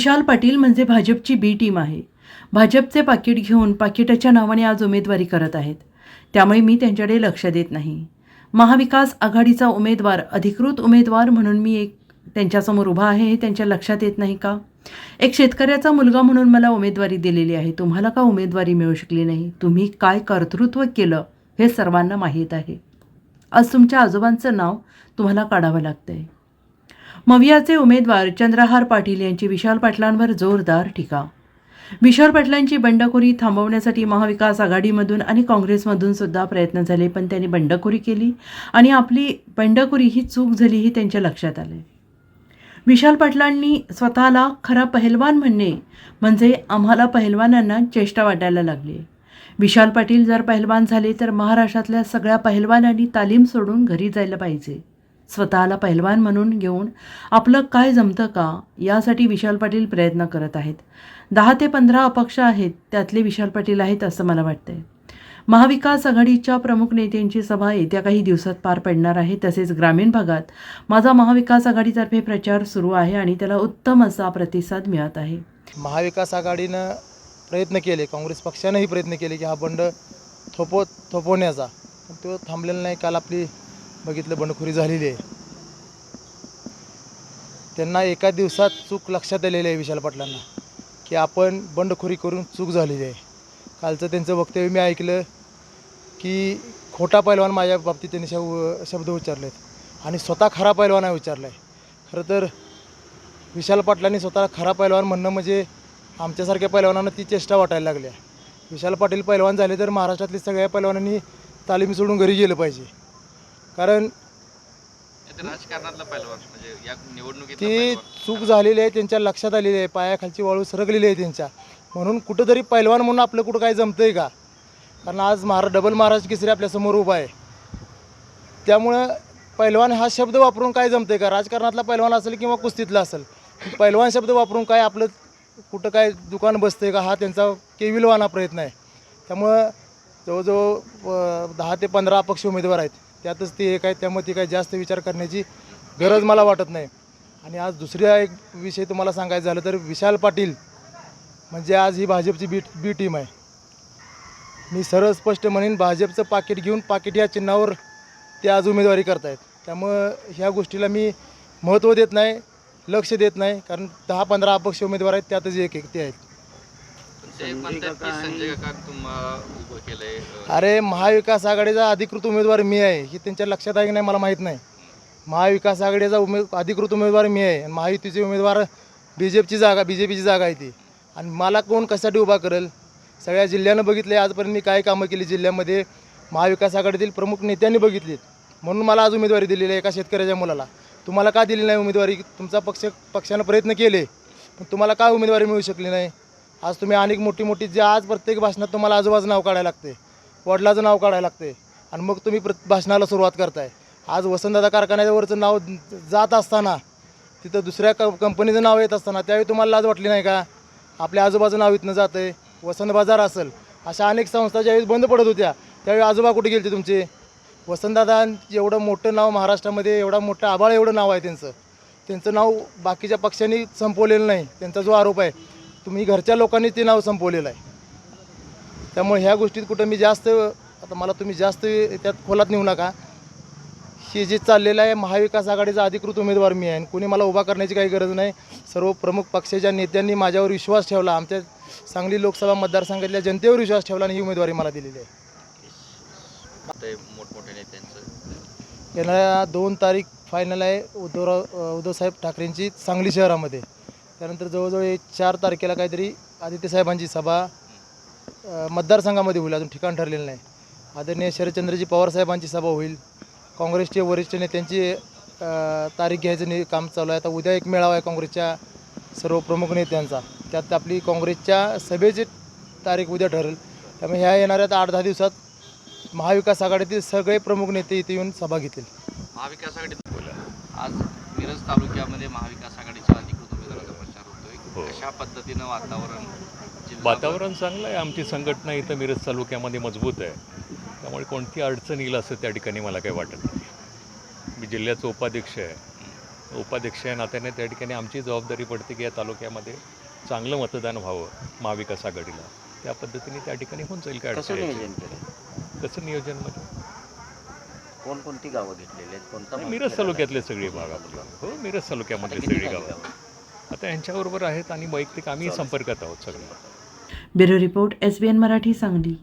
विशाल पाटील म्हणजे भाजपची बी टीम आहे. भाजपचे पाकिट घेऊन पाकिटाच्या नावाने आज उमेदवारी करत आहेत. त्यामुळे मी त्यांच्याकडे लक्ष देत नाही. महाविकास आघाडीचा उमेदवार अधिकृत उमेदवार म्हणून मी एक त्यांच्यासमोर उभा आहे हे त्यांच्या लक्षात येत नाही का? एक शेतकऱ्याचा मुलगा म्हणून मला उमेदवारी दिलेली आहे. तुम्हाला का उमेदवारी मिळू शकली नाही? तुम्ही काय कर्तृत्व केलं हे सर्वांना माहीत आहे. आज तुमच्या आजोबांचं नाव तुम्हाला काढावं लागतं आहे मवियाचे उमेदवार चंद्रहार पाटील यांची विशाल पाटलांवर जोरदार टीका. विशाल पाटलांची बंडखोरी थांबवण्यासाठी महाविकास आघाडीमधून आणि काँग्रेसमधून सुद्धा प्रयत्न झाले पण त्यांनी बंडखोरी केली आणि आपली बंडखोरी ही चूक झाली ही त्यांच्या लक्षात आले. विशाल पाटलांनी स्वतःला खरा पहिलवान म्हणणे म्हणजे आम्हाला पहिलवानांना चेष्टा वाटायला लागली. विशाल पाटील जर पहिलवान झाले तर महाराष्ट्रातल्या सगळ्या पहिलवानांनी तालीम सोडून घरी जायला पाहिजे. स्वतःला पैलवान म्हणून घेऊन आपलं काय जमतं का यासाठी विशाल पाटील प्रयत्न करत आहेत. दहा ते पंधरा अपक्ष आहेत त्यातले विशाल पाटील आहेत असं मला वाटतंय. महाविकास आघाडीच्या प्रमुख नेत्यांची सभा येत्या काही दिवसात पार पडणार आहे तसेच ग्रामीण भागात माझा महाविकास आघाडीतर्फे प्रचार सुरू आहे आणि त्याला उत्तम असा प्रतिसाद मिळत आहे. महाविकास आघाडीनं प्रयत्न केले काँग्रेस पक्षानंही प्रयत्न केले की हा बंड थोपो थोपवण्याचा. पण तो थांबलेला नाही. काल आपली बघितलं बंडखोरी झालेली आहे. त्यांना एका दिवसात चूक लक्षात आलेली आहे विशाल पाटलांना की आपण बंडखोरी करून चूक झालेली आहे. कालचं त्यांचं वक्तव्य मी ऐकलं की खोटा पैलवान माझ्या बाबतीत त्यांनी शब शब्द उच्चारलेत आणि स्वतः खरा पैलवान आहे विचारला आहे खरं तर विशाल पाटलांनी स्वतः खरा पैलवान म्हणणं म्हणजे आमच्यासारख्या पैलवानांना ती चेष्टा वाटायला लागली आहे विशाल पाटील पैलवान झाले तर महाराष्ट्रातले सगळ्या पैलवानांनी तालीम सोडून घरी गेलं पाहिजे. कारण राजकारणातला म्हणजे या निवडणुकीत ती चूक झालेली आहे त्यांच्या लक्षात आलेली आहे पायाखालची वाळू सरकलेली आहे त्यांच्या. म्हणून कुठंतरी पैलवान म्हणून आपलं कुठं काय जमतं आहे का? कारण आज महारा डबल महाराज केसरी आपल्यासमोर उभा आहे. त्यामुळं पैलवान हा शब्द वापरून काय जमतं आहे का? राजकारणातला पैलवान असेल किंवा कुस्तीतला असेल पैलवान शब्द वापरून काय आपलं कुठं काय दुकान बसतं आहे का? हा त्यांचा केविलवाना प्रयत्न आहे. त्यामुळं जवळजवळ दहा ते पंधरा अपक्ष उमेदवार आहेत. त्यातच ते एक आहे त्यामुळे ती काही जास्त विचार करण्याची गरज मला वाटत नाही. आणि आज दुसरा एक विषय तुम्हाला सांगायचं झालं तर विशाल पाटील म्हणजे आज ही भाजपची बी बी टीम आहे. मी सरळ स्पष्ट म्हणेन भाजपचं पाकिट घेऊन पाकिट या चिन्हावर ते आज उमेदवारी करतायत. त्यामुळं ह्या गोष्टीला मी महत्त्व देत नाही लक्ष देत नाही कारण दहा पंधरा अपक्ष उमेदवार आहेत त्यातच एक एक ते आहेत. अरे महाविकास आघाडीचा अधिकृत उमेदवार मी आहे हे त्यांच्या लक्षात आहे की नाही मला माहीत नाही. महाविकास आघाडीचा उमे अधिकृत उमेदवार मी आहे आणि महायुतीचे उमेदवार बी जे पीची जागा बी जे पीची जागा आहे ती. आणि मला कोण कशासाठी उभा करेल? सगळ्या जिल्ह्यानं बघितले आजपर्यंत मी काय कामं केली जिल्ह्यामध्ये महाविकास आघाडीतील प्रमुख नेत्यांनी बघितलीत. म्हणून मला आज उमेदवारी दिलेली आहे एका शेतकऱ्याच्या मुलाला. तुम्हाला का दिली नाही उमेदवारी? तुमचा पक्ष पक्षानं प्रयत्न केले पण तुम्हाला का उमेदवारी मिळू शकली नाही? आज तुम्ही अनेक मोठी मोठी जे आज प्रत्येक भाषणात तुम्हाला आजोबाचं नाव काढायला लागते. वडिलाचं नाव काढायला लागते. आणि मग तुम्ही प्र भाषणाला सुरुवात करताय. आज वसंतदादा कारखान्यावरचं नाव जात असताना तिथं दुसऱ्या क कंपनीचं नाव येत असताना त्यावेळी तुम्हाला लाज वाटली नाही का? आपल्या आजोबाचं नाव इथनं जातं आहे वसंत बाजार असेल. अशा अनेक संस्था ज्यावेळी बंद पडत होत्या त्यावेळी आजोबा कुठे गेलते तुमचे? वसंतदादा एवढं मोठं नाव महाराष्ट्रामध्ये एवढा मोठं आबाळ एवढं नाव आहे त्यांचं. त्यांचं नाव बाकीच्या पक्षांनी संपवलेलं नाही. त्यांचा जो आरोप आहे तुम्ही घरच्या लोकांनी ते नाव संपवलेलं आहे. त्यामुळे ह्या गोष्टीत कुठं मी जास्त आता मला तुम्ही जास्त त्यात खोलात नेऊ नका. हे जे चाललेलं आहे महाविकास आघाडीचा अधिकृत उमेदवार मी आहे कोणी मला उभा करण्याची काही गरज नाही. सर्व प्रमुख पक्षाच्या नेत्यांनी माझ्यावर विश्वास ठेवला. आमच्या सांगली लोकसभा मतदारसंघातल्या जनतेवर विश्वास ठेवला आणि ही उमेदवारी मला दिलेली आहे. ते मोठमोठ्या नेत्यांचं. येणाऱ्या दोन तारीख फायनल आहे. उद्धवराव उद्धवसाहेब ठाकरेंची सांगली शहरामध्ये. त्यानंतर जवळजवळ एक चार तारखेला काहीतरी आदित्य साहेबांची सभा मतदारसंघामध्ये होईल. अजून ठिकाण ठरलेलं नाही. आदरणीय शरदचंद्रजी पवार साहेबांची सभा होईल. काँग्रेसचे वरिष्ठ नेत्यांची तारीख घ्यायचं काम चालू आहे. आता उद्या एक मेळावा आहे काँग्रेसच्या सर्व प्रमुख नेत्यांचा. त्यात आपली काँग्रेसच्या सभेची तारीख उद्या ठरेल. त्यामुळे ह्या येणाऱ्या आठ दहा दिवसात महाविकास आघाडीतील सगळे प्रमुख नेते इथे येऊन सभा घेतील. महाविकास आघाडीत आज मिरज तालुक्यामध्ये महाविकास आघाडीच्या अधिकृत उमेदवाराचा प्रचार होतोय हो. कशा पद्धतीनं वातावरण वातावरण चांगलं आहे. आमची संघटना इथं मिरज तालुक्यामध्ये मजबूत आहे. त्यामुळे कोणती अडचण येईल असं त्या ठिकाणी मला काही वाटत नाही. मी जिल्ह्याचा उपाध्यक्ष आहे. उपाध्यक्ष या नात्याने त्या ठिकाणी आमची जबाबदारी पडते की या तालुक्यामध्ये चांगलं मतदान व्हावं महाविकास आघाडीला. त्या पद्धतीने त्या ठिकाणी होऊन जाईल काय कसं अडचण नियोजन. केलं? कसं नियोजन म्हणजे कोणकोणती गावं घेतलेली आहेत? कोणता मिरज तालुक्यातले सगळे भाग आपले. हो मिरज आहे? तालुक्यामधले सगळी गावं? आता यांच्याबरोबर आहेत आणि वैयक्तिक आम्ही संपर्कात आहोत सगळे. Bureau report S B N Marathi Sangli.